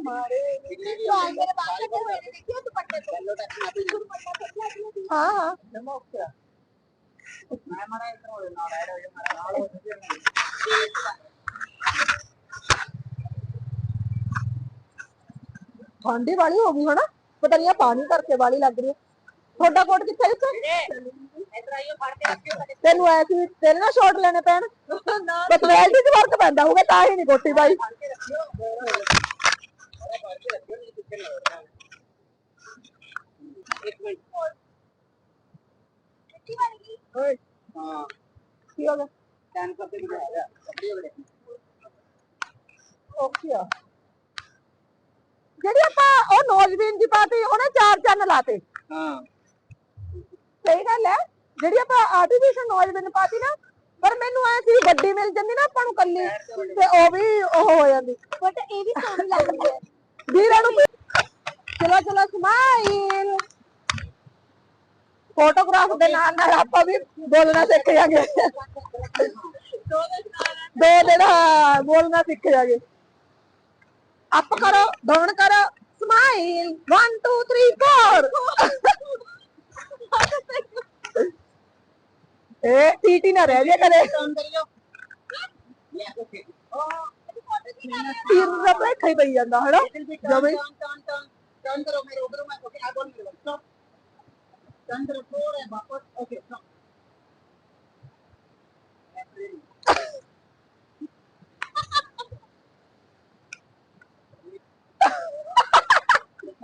ਹਾਂ ਹਾਂ ਜਮਾ ਉੱਪਰ ਮੈਂ ਮਾੜਾ ਇੱਧਰ ਹੋਏ ਨਾਲ ਐਡ ਹੋ ਜਾ ਮੇਰਾ ਨਾਲ ਹੋ ਜਾ ਤੈਨੂੰ ਐ ਸੀ ਤੇਰੇ ਨਾਲ ਸ਼ਾਟ ਲੈਣੇ ਪੈਣ। ਪਤਵੈਲ ਦੀ ਵਰਕ ਪੈਂਦਾ ਹੋਊਗਾ ਤਾਂ ਹੀ ਨਹੀਂ ਕੋਟੀ ਬਾਈ ਓਏ ਹਾਂ। ਕੀ ਹੋ ਗਿਆ? ਟੈਨ ਕਰਦੇ ਵੀ ਆ ਗਿਆ? ਕੱਪੜੇ ਬੜੇ ਓਕੇ ਆ। ਜਿਹੜੀ ਆਪਾਂ ਉਹ ਨੌਜਵਾਨ ਦੀ ਪਾਤੀ ਉਹਨੇ ਚਾਰ ਚੰਨ ਲਾਤੇ। ਹਾਂ। ਸਹੀ ਗੱਲ ਹੈ? ਜਿਹੜੀ ਆਪਾਂ ਆਰਟੀਫੀਸ਼ਲ ਨੌਜਵਾਨ ਪਾਤੀ ਨਾ ਪਰ ਮੈਨੂੰ ਐ ਸੀ ਗੱਡੀ ਮਿਲ ਜਾਂਦੀ ਨਾ ਆਪਾਂ ਨੂੰ ਕੱਲੀ ਤੇ ਉਹ ਵੀ ਉਹ ਹੋ ਜਾਂਦੀ। ਬਟ ਇਹ ਵੀ ਸੋਹਣੀ ਲੱਗਦੀ ਹੈ। ਵੀਰਾਂ ਨੂੰ ਚਲੋ ਚਲੋ ਸਮਾਈਲ ਫੋਟੋਗ੍ਰਾਫ ਦੇ ਨਾਲ ਨਾਲ ਆਪਾਂ ਵੀ ਬੋਲਣਾ ਸਿੱਖ ਜਾਗੇ। ਦੋ ਦਿਨ ਹਾਂ ਬੋਲਣਾ ਸਿੱਖ ਜਾਗੇ। ਅਪ ਕਰੋ ਡਾਊਨ ਕਰੋ ਸਮਾਈਲ 1 2 3 4 ਇਹ ਟੀਟੀ ਨਾ ਰਹਿ ਜਾ ਕਰੇ ਤੀਰ ਦਾ ਭੇਖਾ ਹੀ ਪਈ ਜਾਂਦਾ ਹਨਾ ਜਮੇ टर्न टर्न टर्न टर्न करो मेरे उधर मैं okay I don't need stop turn करो थोड़ा वापस ओके स्टॉप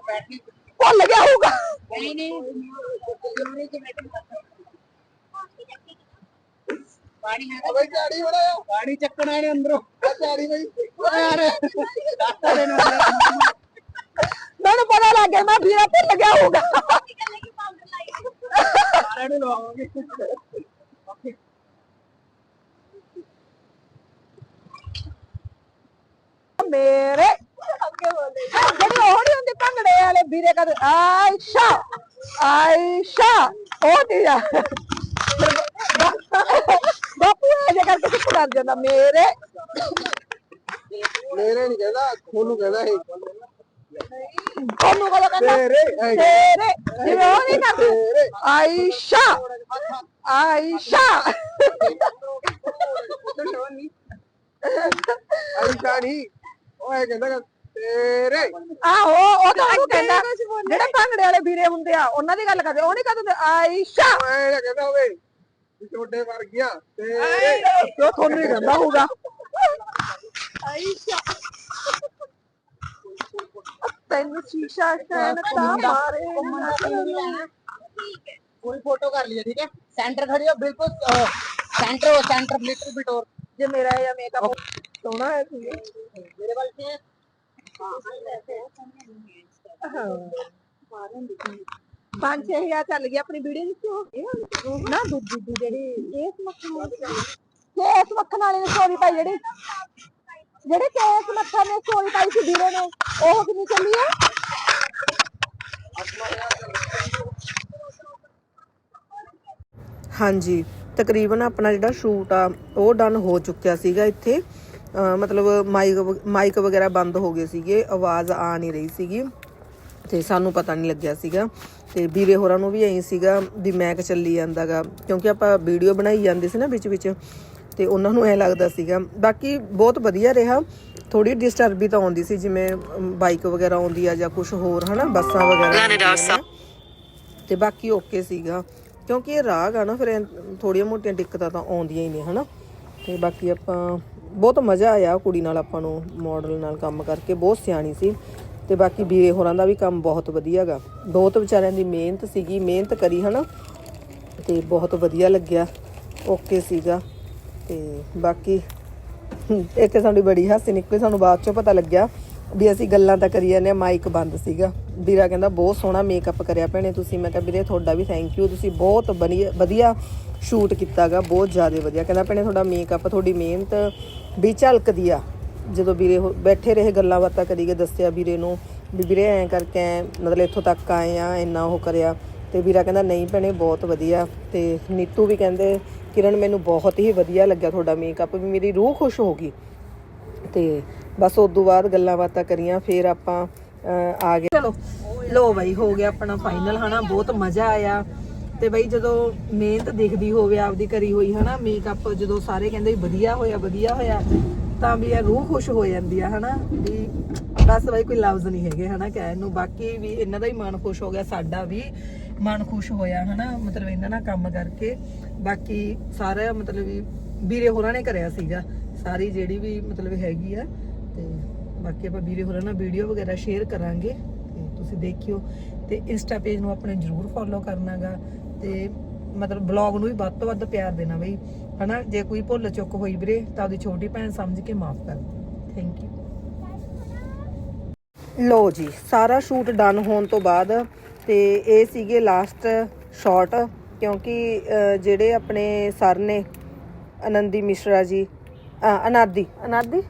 बैटरी ਭੁੱਲ ਗਿਆ ਹੋਊਗਾ नहीं नहीं ਪਾਣੀ ਹੈ ਓਏ ਝਾੜੀ ਬੜਾ ਪਾਣੀ ਚੱਕਣਾ ਇਹਨੇ ਅੰਦਰੋਂ। ਝਾੜੀ ਬਈ। ਯਾਰ ਦਾਤਾ ਦੇ ਨਾਲ। ਮੈਨੂੰ ਪਤਾ ਲੱਗ ਗਿਆ ਮੈਂ ਵੀਰਾ ਭੁੱਲ ਗਿਆ ਹੋਊਗਾ। ਸਾਰਿਆਂ ਨੂੰ ਲਵਾਵਾਂਗੇ। ਮੇਰੇ। ਜਿਹੜੇ ਉਹ ਨਹੀਂ ਹੁੰਦੇ ਭੰਗੜੇ ਵਾਲੇ ਵੀਰੇ ਕਦ ਆਇਸ਼ਾ ਆਇਸ਼ਾ ਉਹ ਦੀ ਕਰ ਜਾਂਦਾ ਮੇਰੇ। ਮੇਰੇ ਨਹੀਂ ਕਹਿੰਦਾ ਤੁਹਾਨੂੰ ਕਹਿੰਦਾ ਇਹ। ਉਹਨੂੰ ਕਦੋਂ ਕਹਿੰਦਾ? ਤੇਰੇ ਤੇਰੇ। ਜਿਵੇਂ ਉਹ ਨਹੀਂ ਕਰਦੇ। ਆਇਸ਼ਾ। ਆਇਸ਼ਾ। ਆਇਸ਼ਾ ਨਹੀਂ ਉਹ ਇਹ ਕਹਿੰਦਾ ਤੇਰੇ। ਆਹੋ ਉਹ ਤਾਂ ਉਹਨੂੰ ਕਹਿੰਦਾ। ਜਿਹੜੇ ਭੰਗੜੇ ਵਾਲੇ ਵੀਰੇ ਹੁੰਦੇ ਆ ਉਹਨਾਂ ਦੀ ਗੱਲ ਕਰਦੇ ਉਹ ਨਹੀਂ ਕਹਿੰਦੇ ਆਇਸ਼ਾ। ਉਹ ਇਹ ਕਹਿੰਦਾ ਹੋਵੇ। ਵੀ ਛੋਟੇ ਵਰਗੀਆਂ ਤੇਰੇ ਉਹ ਤੁਹਾਨੂੰ ਹੀ ਕਹਿੰਦਾ ਹੋਊਗਾ ਤੈਨੂੰ ਸ਼ੀਸ਼ਾ ਸ਼ੈਨ ਤਾਂ ਮਾਰੇ पूरी फोटो कर लिया ठीक है सेंटर खड़ी हो बिल्कुल सेंटर हो सेंटर लिटिल बिट और ਜੇ ਮੇਰਾ ਇਹ ਮੇਕਅਪ ਸੋਹਣਾ ਹੈ ਤੁਸੀਂ मेरे वाल से ਪੰਜ ਛੇ ਚੱਲ ਗਈ ਆਪਣੀ ਵੀਡੀਓ ਵਿੱਚ ਨਾ ਦੂਜੀ ਦੀ ਜਿਹੜੀ ਕੇਸ ਮੱਖਣ ਵਾਲੀ ਕੇਸ ਮੱਖਣ ਵਾਲੀ ਨੇ ਸਟੋਰੀ ਪਾਈ ਜਿਹੜੀ, ਜਿਹੜੇ ਕੇਸ ਮੱਖਣ ਨੇ ਸਟੋਰੀ ਪਾਈ ਸੀ ਵੀਰੇ ਨੇ, ਉਹ ਕਿੰਨੀ ਚੱਲੀ ਹੈ ਹਾਂਜੀ, ਤਕਰੀਬਨ ਆਪਣਾ ਜਿਹੜਾ ਸ਼ੂਟ ਆ, ਉਹ ਡਨ ਹੋ ਚੁੱਕਿਆ ਸੀਗਾ ਇੱਥੇ। ਮਤਲਬ ਮਾਈਕ ਮਾਈਕ ਵਗੈਰਾ ਬੰਦ ਹੋ ਗਏ ਸੀਗੇ, ਆਵਾਜ਼ ਆ ਨਹੀਂ ਰਹੀ ਸੀਗੀ। ਤੇ ਸਾਨੂੰ ਪਤਾ ਨਹੀਂ ਲੱਗਿਆ ਸੀਗਾ। ਤੇ ਵੀਰੇ ਹੋਰਾਂ ਨੂੰ ਵੀ ਐਂ ਸੀਗਾ ਵੀ ਮੈਕ ਚੱਲੀ ਜਾਂਦਾਗਾ ਕਿਉਂਕਿ ਆਪਾਂ ਵੀਡੀਓ ਬਣਾਈ ਜਾਂਦੇ ਸੀ ਨਾ ਵਿੱਚ ਵਿੱਚ ਤੇ ਉਹਨਾਂ ਨੂੰ ਐ ਲੱਗਦਾ ਸੀਗਾ। ਬਾਕੀ ਬਹੁਤ ਵਧੀਆ ਰਿਹਾ। ਥੋੜੀ ਡਿਸਟਰਬ ਤਾਂ ਆਉਂਦੀ ਸੀ ਜਿਵੇਂ ਬਾਈਕ ਵਗੈਰਾ ਆਉਂਦੀ ਆ ਜਾਂ ਕੁਝ ਹੋਰ ਹਨਾ ਬੱਸਾਂ ਵਗੈਰਾ। ਤੇ ਬਾਕੀ ਓਕੇ ਸੀਗਾ। ਕਿਉਂਕਿ ਇਹ ਰਾਗ ਆ ਨਾ ਫਿਰ ਥੋੜੀਆਂ ਮੋਟੀਆਂ ਦਿੱਕਤਾਂ ਤਾਂ ਆਉਂਦੀਆਂ ਹੀ ਨੇ ਹਨਾ। ਤੇ ਬਾਕੀ ਆਪਾਂ ਬਹੁਤ ਮਜ਼ਾ ਆਇਆ ਕੁੜੀ ਨਾਲ ਆਪਾਂ ਨੂੰ ਮਾਡਲ ਨਾਲ ਕੰਮ ਕਰਕੇ ਬਹੁਤ ਸਿਆਣੀ ਸੀ। ਤੇ ਬਾਕੀ ਵੀਰੇ ਹੋਰਾਂ ਦਾ ਵੀ ਕੰਮ ਬਹੁਤ ਵਧੀਆਗਾ ਬਹੁਤ ਵਿਚਾਰਿਆਂ ਦੀ ਮਿਹਨਤ ਸੀਗੀ, ਮਿਹਨਤ ਕਰੀ ਹਨਾ। ਤੇ ਬਹੁਤ ਵਧੀਆ ਲੱਗਿਆ। ਓਕੇ ਸੀਗਾ। ਤੇ ਬਾਕੀ ਇੱਥੇ ਸਾਡੀ ਬੜੀ ਹਾਸੀ ਨਿਕਲੀ। ਸਾਨੂੰ ਬਾਅਦ ਚੋਂ ਪਤਾ ਲੱਗਿਆ ਵੀ ਅਸੀਂ ਗੱਲਾਂ ਤਾਂ ਕਰੀ ਜਾਂਦੇ ਆ ਮਾਈਕ ਬੰਦ ਸੀਗਾ। ਵੀਰਾ ਕਹਿੰਦਾ, ਬਹੁਤ ਸੋਹਣਾ ਮੇਕਅਪ ਕਰਿਆ ਭੈਣੇ ਤੁਸੀਂ। ਮੈਂ ਕਿਹਾ, ਵੀਰੇ, ਤੁਹਾਡਾ ਵੀ ਥੈਂਕ ਯੂ ਤੁਸੀਂ ਬਹੁਤ ਵਧੀਆ ਵਧੀਆ ਸ਼ੂਟ ਕੀਤਾਗਾ ਬਹੁਤ ਜ਼ਿਆਦਾ ਵਧੀਆ। ਕਹਿੰਦਾ, ਭੈਣੇ, ਤੁਹਾਡਾ ਮੇਕਅਪ ਤੁਹਾਡੀ ਮਿਹਨਤ ਵੀ ਝਲਕਦੀ ਆ। ਜਦੋਂ ਵੀਰੇ ਬੈਠੇ ਰਹੇ ਗੱਲਾਂ ਬਾਤਾਂ ਕਰੀ ਗਏ, ਦੱਸਿਆ ਵੀਰੇ ਨੂੰ ਵੀ ਵੀਰੇ ਐਂ ਕਰਕੇ ਮਤਲਬ ਇੱਥੋਂ ਤੱਕ ਆਏ ਆ, ਇੰਨਾ ਉਹ ਕਰਿਆ। ਤੇ ਵੀਰਾ ਕਹਿੰਦਾ, ਨਹੀਂ ਭੈਣੇ, ਬਹੁਤ ਵਧੀਆ। ਤੇ ਨੀਤੂ ਵੀ ਕਹਿੰਦੇ, ਕਿਰਨ, ਮੈਨੂੰ ਬਹੁਤ ਹੀ ਵਧੀਆ ਲੱਗਿਆ ਤੁਹਾਡਾ ਮੇਕਅਪ ਵੀ ਮੇਰੀ ਰੂਹ ਖੁਸ਼ ਹੋ ਗਈ। ਤੇ ਬਸ ਉਸ ਤੋਂ ਬਾਅਦ ਗੱਲਾਂ ਬਾਤਾਂ ਕਰੀਆਂ, ਫਿਰ ਆਪਾਂ ਆ ਗਏ। ਚਲੋ ਲੋ ਬਈ, ਹੋ ਗਿਆ ਆਪਣਾ ਫਾਈਨਲ ਹਨਾ, ਬਹੁਤ ਮਜ਼ਾ ਆਇਆ। ਤੇ ਬਈ ਜਦੋਂ ਮਿਹਨਤ ਦਿਖਦੀ ਹੋਵੇ, ਆਪਦੀ ਕਰੀ ਹੋਈ, ਹਨਾ ਮੇਕਅਪ ਜਦੋਂ ਸਾਰੇ ਕਹਿੰਦੇ ਵੀ ਵਧੀਆ ਹੋਇਆ ਵਧੀਆ ਹੋਇਆ, ਤਾਂ ਵੀ ਇਹ ਰੂਹ ਖੁਸ਼ ਹੋ ਜਾਂਦੀ ਆ, ਹਨਾ, ਵੀ ਬਸ ਬਈ ਕੋਈ ਲਫ਼ਜ਼ ਨਹੀਂ ਹੈਗੇ, ਹਨਾ, ਕਹਿਣ ਨੂੰ। ਬਾਕੀ ਵੀ ਇਹਨਾਂ ਦਾ ਹੀ ਮਨ ਖੁਸ਼ ਹੋ ਗਿਆ, ਸਾਡਾ ਵੀ ਮਨ ਖੁਸ਼ ਹੋਇਆ, ਹਨਾ, ਮਤਲਬ ਇਹਨਾਂ ਨਾਲ ਕੰਮ ਕਰਕੇ। ਬਾਕੀ ਸਾਰਾ ਮਤਲਬ ਵੀ ਵੀਰੇ ਹੋਰਾਂ ਨੇ ਕਰਿਆ ਸੀਗਾ, ਸਾਰੀ ਜਿਹੜੀ ਵੀ ਮਤਲਬ ਹੈਗੀ ਆ, ਤੇ ਬਾਕੀ ਆਪਾਂ ਵੀਰੇ ਹੋਰਾਂ ਨਾਲ ਵੀਡੀਓ ਵਗੈਰਾ ਸ਼ੇਅਰ ਕਰਾਂਗੇ, ਤੇ ਤੁਸੀਂ ਦੇਖਿਓ। ਤੇ ਇੰਸਟਾ ਪੇਜ ਨੂੰ ਆਪਣੇ ਜਰੂਰ ਫੋਲੋ ਕਰਨਾਗਾ। ਤੇ ਮਤਲਬ ਬਲੌਗ ਨੂੰ ਵੀ ਵੱਧ ਤੋਂ ਵੱਧ ਪਿਆਰ ਦੇਣਾ ਬਈ। ਹਨਾ, ਜੇ ਕੋਈ ਭੁੱਲ ਚੁੱਕ ਹੋਈ ਵੀਰੇ, ਤਾਂ ਉਹਦੀ ਛੋਟੀ ਭੈਣ ਸਮਝ ਕੇ ਮਾਫ ਕਰ। ਥੈਂਕ ਯੂ ਲੋ ਜੀ, ਸਾਰਾ ਸ਼ੂਟ ਡਨ ਹੋਣ ਤੋਂ ਬਾਅਦ ਤੇ ਇਹ ਸੀਗੇ ਲਾਸਟ ਸ਼ਾਟ ਕਿਉਂਕਿ ਜਿਹੜੇ ਆਪਣੇ ਸਰ ਨੇ ਆਨੰਦੀ ਮਿਸ਼ਰਾ ਜੀ ਅਨਾਦੀ ਅਨਾਦੀ?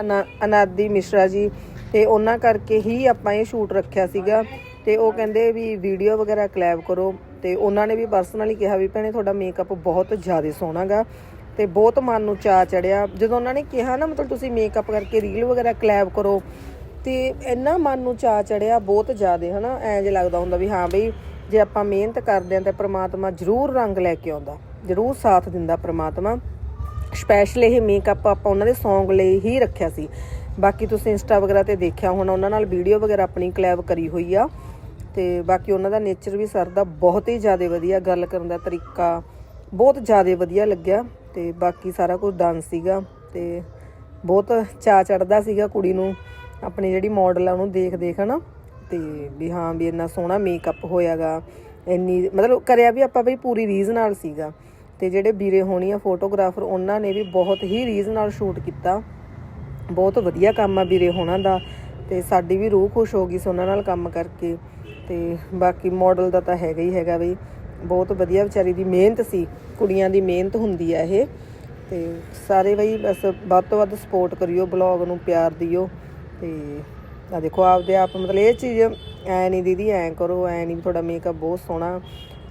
ਅਨਾ- ਅਨਾਦੀ ਮਿਸ਼ਰਾ ਜੀ, ਤੇ ਉਹਨਾਂ ਕਰਕੇ ਹੀ ਆਪਾਂ ਇਹ ਸ਼ੂਟ ਰੱਖਿਆ ਸੀਗਾ। ਤੇ ਉਹ ਕਹਿੰਦੇ ਵੀ ਵੀਡੀਓ ਵਗੈਰਾ ਕਲੈਬ ਕਰੋ। ਤੇ ਉਹਨਾਂ ਨੇ ਵੀ ਪਰਸਨਲੀ ਕਿਹਾ ਵੀ ਭੈਣੇ ਤੁਹਾਡਾ ਮੇਕਅਪ ਬਹੁਤ ਜ਼ਿਆਦਾ ਸੋਹਣਾਗਾ ਤੇ ਬਹੁਤ ਮਨ ਨੂੰ ਚਾ ਚੜਿਆ। ਜਦੋਂ ਉਹਨਾਂ ਨੇ ਕਿਹਾ ਨਾ, ਮਤਲਬ ਤੁਸੀਂ ਮੇਕਅਪ ਕਰਕੇ ਰੀਲ ਵਗੈਰਾ ਕਲੈਬ ਕਰੋ, ਤੇ ਇੰਨਾ ਮਨ ਨੂੰ ਚਾ ਚੜਿਆ ਬਹੁਤ ਜ਼ਿਆਦਾ, ਹਨਾ? ਐਂ ਜੇ ਲੱਗਦਾ ਹੁੰਦਾ ਵੀ ਹਾਂ ਬਈ, ਜੇ ਆਪਾਂ ਮਿਹਨਤ ਕਰਦੇ ਆਂ ਤਾਂ ਪ੍ਰਮਾਤਮਾ ਜ਼ਰੂਰ ਰੰਗ ਲੈ ਕੇ ਆਉਂਦਾ, ਜ਼ਰੂਰ ਸਾਥ ਦਿੰਦਾ ਪ੍ਰਮਾਤਮਾ। ਸਪੈਸ਼ਲ ਇਹ ਮੇਕਅਪ ਆਪਾਂ ਉਹਨਾਂ ਦੇ Song ਲਈ ਹੀ ਰੱਖਿਆ ਸੀ। ਬਾਕੀ ਤੁਸੀਂ ਇੰਸਟਾ ਵਗੈਰਾ ਤੇ ਦੇਖਿਆ ਹੋਣਾ, ਉਹਨਾਂ ਨਾਲ ਵੀਡੀਓ ਵਗੈਰਾ ਆਪਣੀ ਕਲੈਬ ਕਰੀ ਹੋਈ ਆ। ਤੇ ਬਾਕੀ ਉਹਨਾਂ ਦਾ ਨੇਚਰ ਵੀ ਸਰ ਦਾ ਬਹੁਤ ਹੀ ਜ਼ਿਆਦਾ ਵਧੀਆ ਗੱਲ ਕਰਨ ਦਾ ਤਰੀਕਾ ਬਹੁਤ ਜ਼ਿਆਦਾ ਵਧੀਆ ਲੱਗਿਆ ਤੇ ਬਾਕੀ ਸਾਰਾ ਕੁਝ ਡਨ ਸੀਗਾ ਤੇ ਬਹੁਤ ਚਾ ਚੜਦਾ ਸੀਗਾ ਕੁੜੀ ਨੂੰ ਆਪਣੀ ਜਿਹੜੀ ਮਾਡਲ ਆ ਉਹਨੂੰ ਦੇਖ ਦੇਖ ਹਨਾ ਤੇ ਵੀ ਹਾਂ ਵੀ ਇੰਨਾ ਸੋਹਣਾ ਮੇਕਅਪ ਹੋਇਆਗਾ, ਇੰਨੀ ਮਤਲਬ ਕਰਿਆ ਵੀ ਆਪਾਂ ਬਈ ਪੂਰੀ ਰੀਜ਼ ਨਾਲ ਸੀਗਾ ਤੇ ਜਿਹੜੇ ਵੀਰੇ ਹੋਣੀ ਆ ਫੋਟੋਗ੍ਰਾਫਰ ਉਹਨਾਂ ਨੇ ਵੀ ਬਹੁਤ ਹੀ ਰੀਜ਼ ਨਾਲ ਸ਼ੂਟ ਕੀਤਾ। ਬਹੁਤ ਵਧੀਆ ਕੰਮ ਆ ਵੀਰੇ ਹੋਣਾ ਦਾ ਤੇ ਸਾਡੀ ਵੀ ਰੂਹ ਖੁਸ਼ ਹੋ ਗਈ ਸੀ ਉਹਨਾਂ ਨਾਲ ਕੰਮ ਕਰਕੇ। ਤੇ ਬਾਕੀ ਮਾਡਲ ਦਾ ਤਾਂ ਹੈਗਾ ਹੀ ਹੈਗਾ ਬਈ ਬਹੁਤ ਵਧੀਆ ਵਿਚਾਰੀ ਦੀ ਮਿਹਨਤ ਸੀ, ਕੁੜੀਆਂ ਦੀ ਮਿਹਨਤ ਹੁੰਦੀ ਆ ਇਹ। ਤੇ ਸਾਰੇ ਬਈ ਬਸ ਵੱਧ ਤੋਂ ਵੱਧ ਸਪੋਰਟ ਕਰਿਓ ਬਲੌਗ ਨੂੰ ਪਿਆਰ ਦਿਓ ਤੇ ਆ ਦੇਖੋ, ਆਪਦੇ ਆਪ ਮਤਲਬ ਇਹ ਚੀਜ਼ ਐ ਨਹੀਂ ਦੀਦੀ, ਐ ਕਰੋ, ਐ ਨਹੀਂ ਤੁਹਾਡਾ ਮੇਕਅਪ ਬਹੁਤ ਸੋਹਣਾ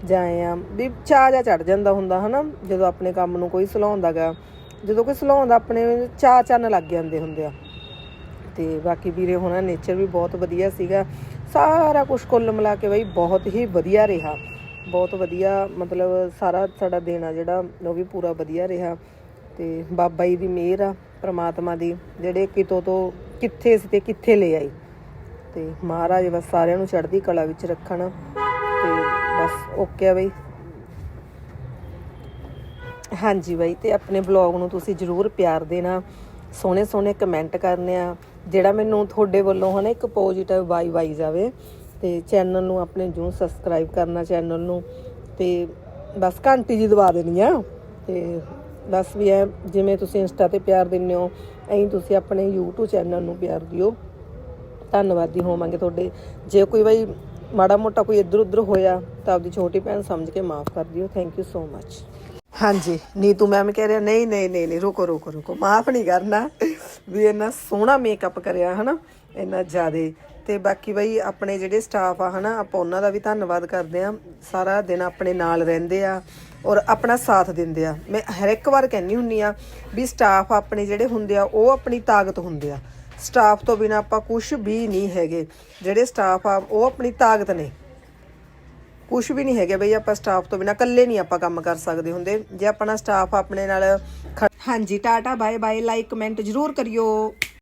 ਜਾਂ ਐਂ ਆ ਵੀ ਚਾਹ ਜਾ ਚੜ ਜਾਂਦਾ ਹੁੰਦਾ ਹਨਾ, ਜਦੋਂ ਆਪਣੇ ਕੰਮ ਨੂੰ ਕੋਈ ਸਲਾਉਂਦਾਗਾ ਜਦੋਂ ਕੋਈ ਸਲਾਉਂਦਾ ਆਪਣੇ ਚਾਹ ਚੰਨ ਲੱਗ ਜਾਂਦੇ ਹੁੰਦੇ ਆ। ਤੇ ਬਾਕੀ ਵੀਰੇ, ਹੋਣਾ ਨੇਚਰ ਵੀ ਬਹੁਤ ਵਧੀਆ ਸੀਗਾ। ਸਾਰਾ ਕੁਝ ਕੁੱਲ ਮਿਲਾ ਕੇ ਬਈ ਬਹੁਤ ਹੀ ਵਧੀਆ ਰਿਹਾ। ਬਹੁਤ ਵਧੀਆ, ਮਤਲਬ ਸਾਰਾ ਸਾਡਾ ਦੇਣਾ ਆ ਜਿਹੜਾ, ਉਹ ਵੀ ਪੂਰਾ ਵਧੀਆ ਰਿਹਾ। ਤੇ ਬਾਬਾ ਜੀ ਦੀ ਮਿਹਰ ਆ, ਪ੍ਰਮਾਤਮਾ ਦੀ, ਜਿਹੜੇ ਕਿਤੋਂ ਤੋਂ ਕਿੱਥੇ ਸੀ ਤੇ ਕਿੱਥੇ ਲੈ ਆਈ ਤੇ ਮਹਾਰਾਜ ਬਸ ਸਾਰਿਆਂ ਨੂੰ ਚੜ੍ਹਦੀ ਕਲਾ ਵਿੱਚ ਰੱਖਣ। ਤੇ ਬਸ ਓਕੇ ਆ ਬਈ। ਹਾਂਜੀ ਬਾਈ, ਤੇ ਆਪਣੇ ਬਲੌਗ ਨੂੰ ਤੁਸੀਂ ਜਰੂਰ ਪਿਆਰ ਦੇਣਾ। ਸੋਹਣੇ ਸੋਹਣੇ ਕਮੈਂਟ ਕਰਨੇ ਆ। ਜਿਹੜਾ ਮੈਨੂੰ ਤੁਹਾਡੇ ਵੱਲੋਂ ਹਨਾ ਇੱਕ ਪੋਜ਼ਿਟਿਵ ਵਾਈ ਵਾਈ ਜਾਵੇ ਤੇ ਚੈਨਲ ਨੂੰ ਆਪਣੇ ਜੂ ਸਬਸਕ੍ਰਾਈਬ ਕਰਨਾ ਚੈਨਲ ਨੂੰ ਤੇ ਬਸ ਘੰਟੀ ਜੀ ਦਬਾ ਦੇਣੀ ਆ ਤੇ ਬਸ ਵੀ ਐ ਜਿਵੇਂ ਤੁਸੀਂ ਇੰਸਟਾ ਤੇ ਪਿਆਰ ਦਿੰਦੇ ਹੋ, ਐਂ ਤੁਸੀਂ ਆਪਣੇ YouTube ਚੈਨਲ ਨੂੰ ਪਿਆਰ ਦਿਓ। ਧੰਨਵਾਦੀ ਹੋਵਾਂਗੇ ਤੁਹਾਡੇ। ਜੇ ਕੋਈ ਬਈ ਮਾੜਾ ਮੋਟਾ ਕੋਈ ਇੱਧਰ ਉੱਧਰ ਹੋਇਆ ਤਾਂ ਆਪਦੀ ਛੋਟੀ ਭੈਣ ਸਮਝ ਕੇ ਮਾਫ ਕਰ ਦਿਓ। ਥੈਂਕ ਯੂ ਸੋ ਮੱਚ ਹਾਂਜੀ, ਨੀਤੂ ਮੈਮ ਕਹਿ ਰਿਹਾ ਨਹੀਂ ਨਹੀਂ ਨਹੀਂ, ਰੁਕੋ ਰੁਕੋ ਰੁਕੋ, ਮਾਫ ਨਹੀਂ ਕਰਨਾ। ਵੀ ਇੰਨਾ ਸੋਹਣਾ ਮੇਕਅਪ ਕਰਿਆ, ਹਨਾ? ਇੰਨਾ ਜ਼ਿਆਦੇ। ਤੇ ਬਾਕੀ ਬਈ ਆਪਣੇ ਜਿਹੜੇ ਸਟਾਫ ਆ, ਹਨਾ, ਆਪਾਂ ਉਹਨਾਂ ਦਾ ਵੀ ਧੰਨਵਾਦ ਕਰਦੇ ਆ ਸਾਰਾ ਦਿਨ ਆਪਣੇ ਨਾਲ ਰਹਿੰਦੇ ਆ ਔਰ ਆਪਣਾ ਸਾਥ ਦਿੰਦੇ ਆ। ਮੈਂ ਹਰ ਇੱਕ ਵਾਰ ਕਹਿੰਨੀ ਹੁੰਨੀ ਆ ਵੀ ਸਟਾਫ ਆਪਣੇ ਜਿਹੜੇ ਹੁੰਦੇ ਆ, ਉਹ ਆਪਣੀ ਤਾਕਤ ਹੁੰਦੇ ਆ। ਸਟਾਫ ਤੋਂ ਬਿਨਾ ਆਪਾਂ ਕੁਝ ਵੀ ਨਹੀਂ ਹੈਗੇ। ਜਿਹੜੇ ਸਟਾਫ ਆ, ਉਹ ਆਪਣੀ ਤਾਕਤ ਨੇ। ਕੁਝ ਵੀ ਨਹੀਂ ਹੈਗੇ ਬਈ, ਆਪਾਂ ਸਟਾਫ ਤੋਂ ਬਿਨਾ ਇਕੱਲੇ ਨਹੀਂ ਆਪਾਂ ਕੰਮ ਕਰ ਸਕਦੇ ਹੁੰਦੇ। ਜੇ ਆਪਣਾ ਸਟਾਫ ਆਪਣੇ ਨਾਲ ਹਾਂਜੀ, tata bye bye like comment ਜਰੂਰ ਕਰਿਓ।